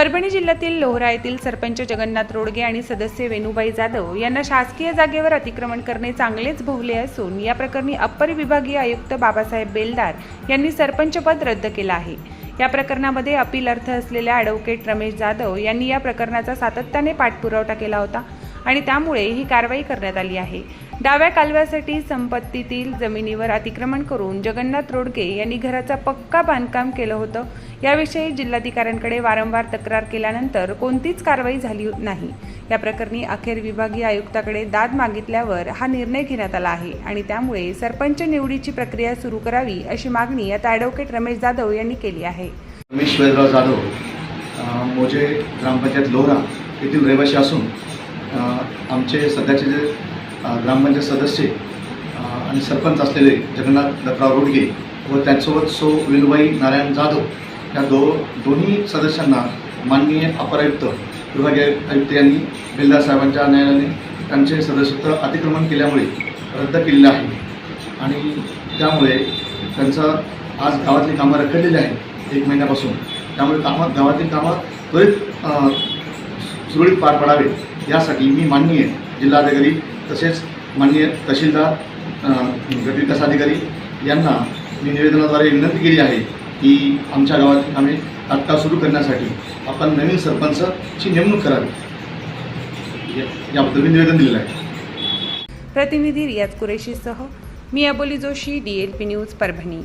परभणी जिल्ह्यातील लोहरा येथील सरपंच जगन्नाथ रोडगे आणि सदस्य वेणुबाई जाधव यांना शासकीय जागेवर अतिक्रमण करणे चांगलेच भोवले असून या प्रकरणी अप्पर विभागीय आयुक्त बाबासाहेब बेलदार यांनी सरपंचपद रद्द केलं आहे. या प्रकरणामध्ये अपील अर्थ असलेल्या ॲडव्होकेट रमेश जाधव यांनी या प्रकरणाचा सातत्याने पाठपुरावा केला होता. आणि त्यामुळे ही कारवाई करण्यात आली आहे. डाव्या कालव्यासाठी संपत्तीतील जमिनीवर अतिक्रमण करून जगन्नाथ रोडगे यांनी घराचा पक्का बांधकाम केलं होतं. याविषयी जिल्हाधिकाऱ्यांकडे वारंवार तक्रार केल्यानंतर कोणतीच कारवाई झाली नाही. या प्रकरणी अखेर विभागीय आयुक्ताकडे दाद मागितल्यावर हा निर्णय घेण्यात आला आहे आणि त्यामुळे सरपंच निवडीची प्रक्रिया सुरू करावी अशी मागणी आता ॲडव्होकेट रमेश जाधव यांनी केली आहे. रमेश जाधव मोजे ग्रामपंचायत लोहरा येथील रहिवासी असून आमचे सध्याचे जे ग्रामपंचायत सदस्य आणि सरपंच असलेले जगन्नाथ दत्तराव रोडगे व त्यांच्यासोबत सो विलबाई नारायण जाधव या दो दोन्ही सदस्यांना माननीय अपर आयुक्त विभागीय आयुक्त यांनी बिल्दार साहेबांच्या न्यायालयाने त्यांचे सदस्यत्व अतिक्रमण केल्यामुळे रद्द केलेले आहे. आणि त्यामुळे त्यांचं आज गावातली कामं रखडलेली आहेत एक महिन्यापासून. त्यामुळे कामात गावातील कामं त्वरित सुरळीत पार पडावे. यासाठी मी माननीय जिल्हाधिकारी तसेच माननीय तहसीलदार गटविकास अधिकारी यांना मी निवेदनाद्वारे विनंती केली आहे की आमच्या गावात कामे तात्काळ सुरू करण्यासाठी आपण नवीन सरपंचची नेमणूक करावी. याबद्दल मी निवेदन दिलेलं आहे. प्रतिनिधी रियाज कुरेशीसह मी Aboli Joshi D L P news Parbhani.